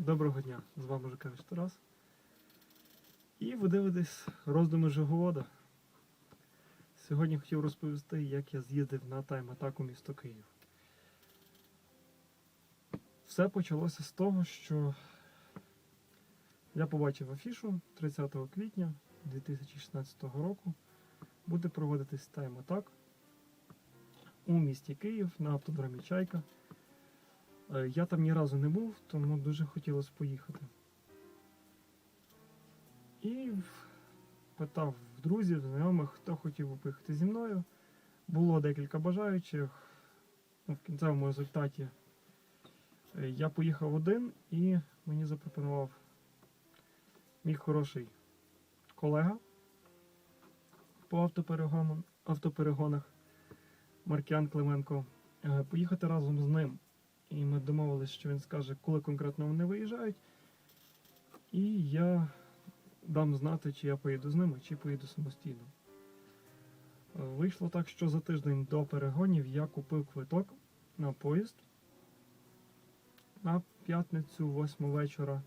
Доброго дня! З вами Жукевич Тарас. І ви дивитесь роздуми Жиговода. Сьогодні хотів розповісти, як я з'їздив на тайм-атаку місто Київ. Все почалося з того, що я побачив афішу 30 квітня 2016 року. Буде проводитись тайм-атак у місті Київ на автодромі Чайка. Е, Я там ні разу не був, тому дуже хотілося поїхати. І питав друзів, знайомих, хто хотів би поїхати зі мною. Було декілька бажаючих. Ну, В кінцевому результаті е, я поїхав один і мені запропонував мій хороший колега по автоперегонах Маркіан Клименко е, поїхати разом з ним. І ми домовилися, що він скаже, коли конкретно вони виїжджають. І я дам знати, чи я поїду з ними, чи поїду самостійно. Е, Вийшло так, що за тиждень до перегонів я купив квиток на поїзд на п'ятницю, 8 вечора.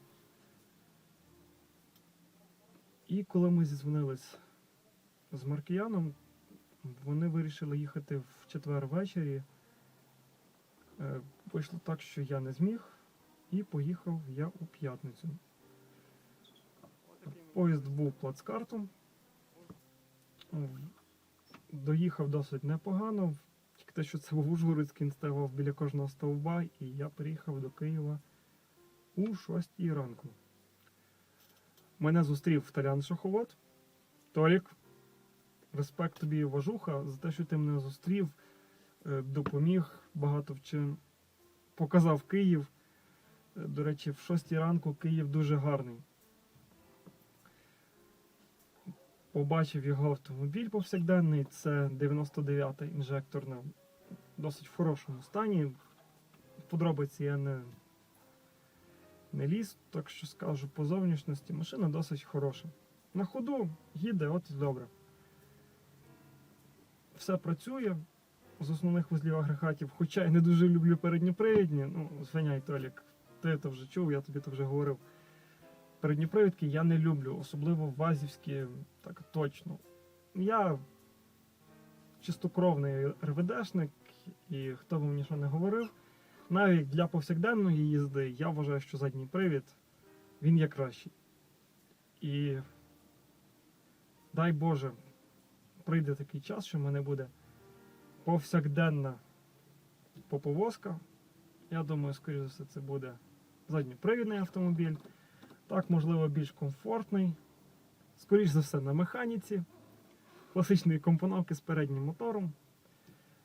І коли ми зізвонились з Маркіяном, вони вирішили їхати в четвер ввечері. Вийшло так, що я не зміг, і поїхав я у п'ятницю. Поїзд був плацкартом. Доїхав досить непогано. Тільки те, що це був Ужгородський, він ставав біля кожного стовба, і я приїхав до Києва у 6 ранку. Мене зустрів Талян Шоховод. Толік, респект тобі і уважуха за те, що ти мене зустрів, е, допоміг багато в чим. Показав Київ. Е, До речі, в 6 ранку Київ дуже гарний. Побачив його автомобіль повсякденний, це 99-й інжекторна, в досить в хорошому стані. Подробиці я не, не ліз, так що скажу по зовнішності машина досить хороша. На ходу їде, от і добре. Все працює з основних вузлів агрегатів, хоча я не дуже люблю передньопривідні. Ну, звиняй, Толік, ти то вже чув, я тобі то вже говорив. Передньопривідки я не люблю, особливо вазівські, так точно. Я чистокровний РВДшник, і хто би мені що не говорив, навіть для повсякденної їзди я вважаю, що задній привід він є кращий. І дай Боже, прийде такий час, що в мене буде повсякденна поповозка. Я думаю, скоріше за все, це буде задньопривідний автомобіль. Так, можливо, більш комфортний. Скоріше за все, на механіці. Класичної компоновки з переднім мотором.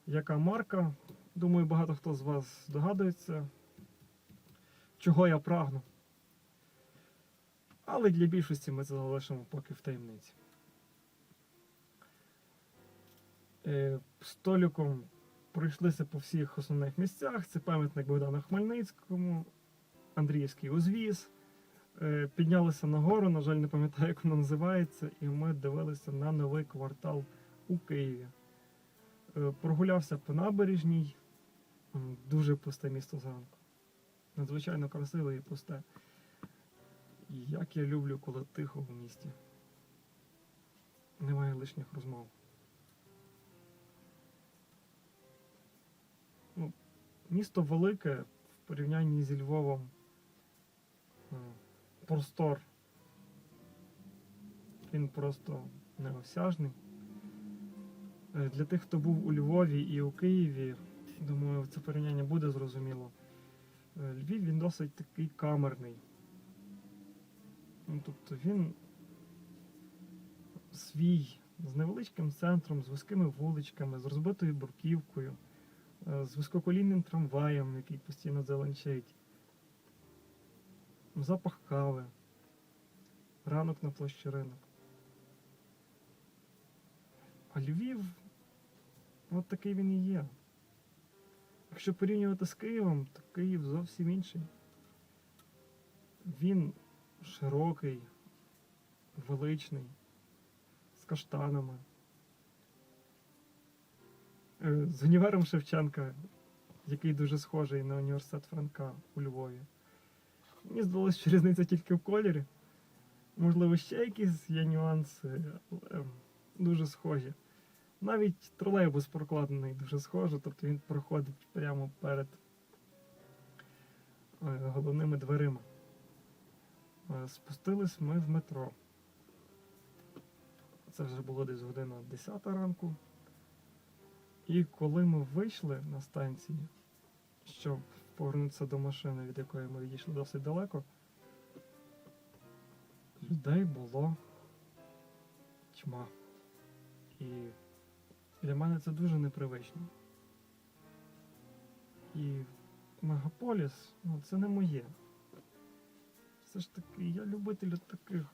Яка марка? Думаю, багато хто з вас здогадується, чого я прагну. Але для більшості ми це залишимо поки в таємниці. Століком пройшлися по всіх основних місцях. Це пам'ятник Богдану Хмельницькому, Андріївський узвіз. Е, Піднялися нагору, на жаль, не пам'ятаю, як воно називається, і ми дивилися на новий квартал у Києві. Е, Прогулявся по набережній. Дуже пусте місто зранку. Надзвичайно красиве і пусте. Як я люблю, коли тихо в місті. Немає лишніх розмов. Ну, місто велике в порівнянні зі Львовом. е, Простор. Він просто неосяжний. Е, Для тих, хто був у Львові і у Києві, думаю, це порівняння буде зрозуміло. Е, Львів він досить такий камерний. Ну, тобто він свій, з невеличким центром, з вузькими вуличками, з розбитою бурківкою, з висококолійним трамваєм, який постійно зеленчить. Запах кави, ранок на площі ринок. А Львів, от такий він і є. Якщо порівнювати з Києвом, то Київ зовсім інший. Він широкий, величний, з каштанами. Е, З універом Шевченка, який дуже схожий на університет Франка у Львові. Мені здалося, що різниця тільки в кольорі. Можливо, ще якісь є нюанси, але дуже схожі. Навіть тролейбус прокладений дуже схоже, тобто він проходить прямо перед е, головними дверима. Е, Спустились ми в метро. Це вже було десь година 10 ранку. І коли ми вийшли на станції, щоб повернутися до машини, від якої ми відійшли досить далеко, людей було тьма. І для мене це дуже непривично. І мегаполіс, ну це не моє. Все ж таки, я любитель таких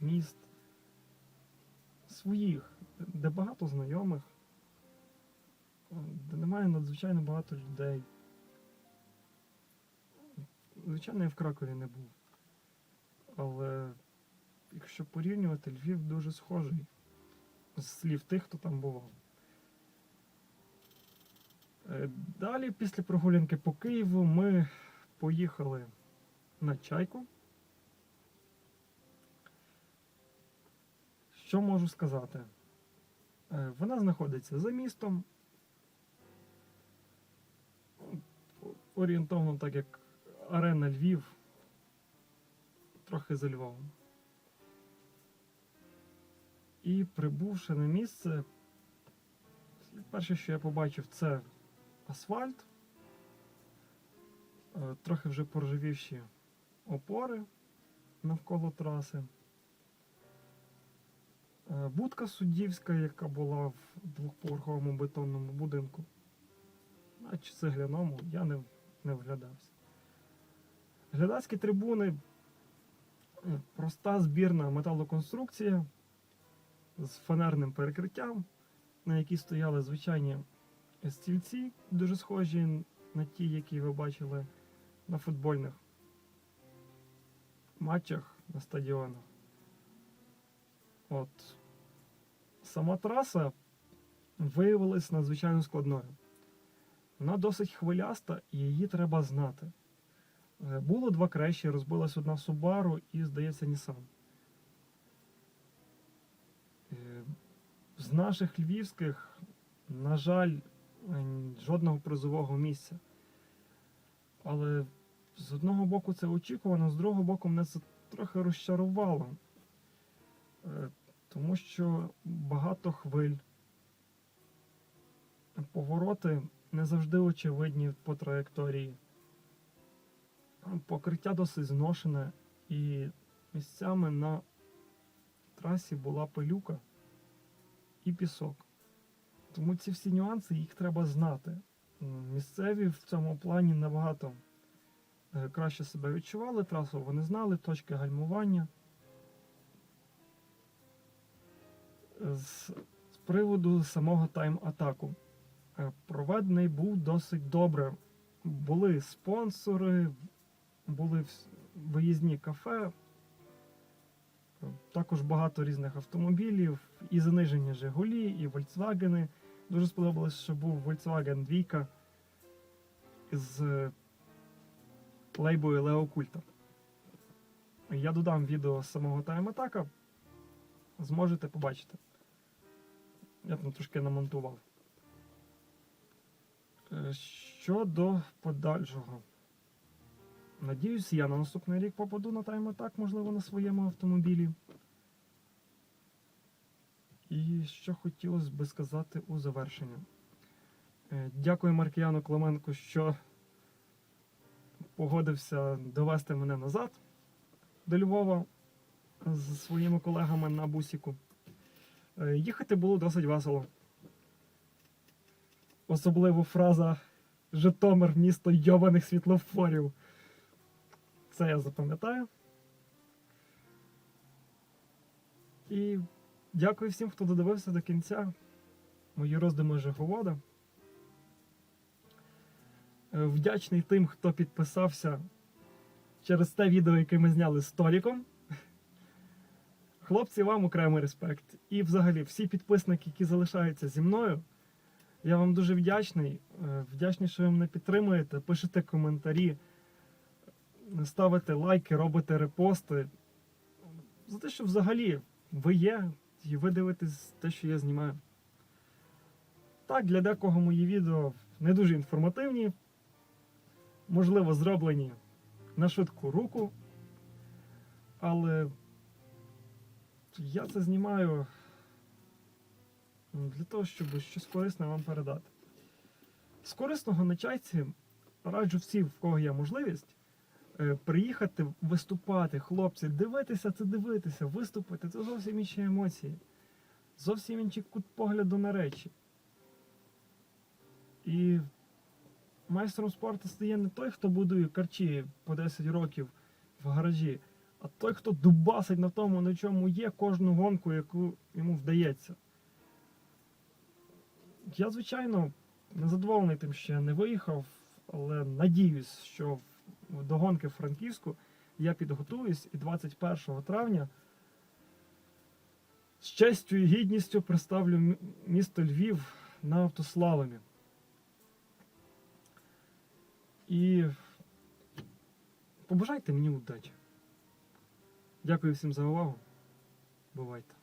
міст своїх, де багато знайомих, де немає надзвичайно багато людей. Звичайно, я в Кракові не був. Але якщо порівнювати, Львів дуже схожий з слів тих, хто там бував. Е, Далі, після прогулянки по Києву, ми поїхали на чайку. Що можу сказати? Е, Вона знаходиться за містом. Орієнтовно так як арена Львів, трохи за Львовом. І прибувши на місце, перше, що я побачив, це асфальт, е, трохи вже поржавівші опори навколо траси. Е, Будка суддівська, яка була в двохповерховому бетонному будинку, наче цегляному, я не, не вглядався. Глядацькі трибуни, е, проста збірна металоконструкція з фанерним перекриттям, на якій стояли звичайні стільці, дуже схожі на ті, які ви бачили на футбольних матчах на стадіонах. От сама траса виявилась надзвичайно складною. Вона досить хвиляста і її треба знати. Е, Було два кращі, розбилась одна Subaru і, здається, Nissan. Е, З наших львівських, на жаль, е, жодного призового місця. Але з одного боку це очікувано, з другого боку, мене це трохи розчарувало. Тому що багато хвиль, повороти не завжди очевидні по траєкторії. Покриття досить зношене, і місцями на трасі була пилюка і пісок. Тому ці всі нюанси їх треба знати. Місцеві в цьому плані набагато е, краще себе відчували, трасу вони знали, точки гальмування. З, з приводу самого тайм-атаку. Е, Проведений був досить добре. Були спонсори, були виїзні кафе, е, також багато різних автомобілів, і занижені Жигулі, і Volkswagen. Дуже сподобалось, що був Volkswagen Двійка з лейбою Cult. Я додам відео з самого тайм-атака. Зможете побачити. Я там трошки намонтував. Е, Щодо подальшого. Надіюсь, я на наступний рік попаду на тайм-атак, можливо, на своєму автомобілі. І що хотілося би сказати у завершення. Е, Дякую Маркіяну Клименку, що погодився довести мене назад до Львова з своїми колегами на бусіку. Е, Їхати було досить весело. Особливо фраза Житомир місто йобаних світлофорів. Це я запам'ятаю. І дякую всім, хто додивився до кінця мої роздуми Жиговода. Е, Вдячний тим, хто підписався через те відео, яке ми зняли з Толіком. Хлопці, вам окремий респект. І взагалі всі підписники, які залишаються зі мною. Я вам дуже вдячний. Е, Вдячний, що ви мене підтримуєте, пишете коментарі. ставите лайки, робите репости. За те, що взагалі ви є, і ви дивитесь те, що я знімаю. Так, для декого мої відео не дуже інформативні, можливо, зроблені на швидку руку, але я це знімаю для того, щоб щось корисне вам передати. З корисного на чайці раджу всім, в кого є можливість, е, приїхати виступати, хлопці, дивитися це дивитися, виступити це зовсім інші емоції, зовсім інший кут погляду на речі. І майстром спорту стає не той, хто будує карчі по 10 років в гаражі, а той, хто дубасить на тому, на чому є кожну гонку, яку йому вдається. Я, звичайно, незадоволений тим, що я не виїхав, але надіюсь, що до гонки в Франківську я підготуюсь і 21 травня з честю і гідністю представлю місто Львів на автослаломі. І побажайте мені удачі. Дякую всім за увагу. Бувайте.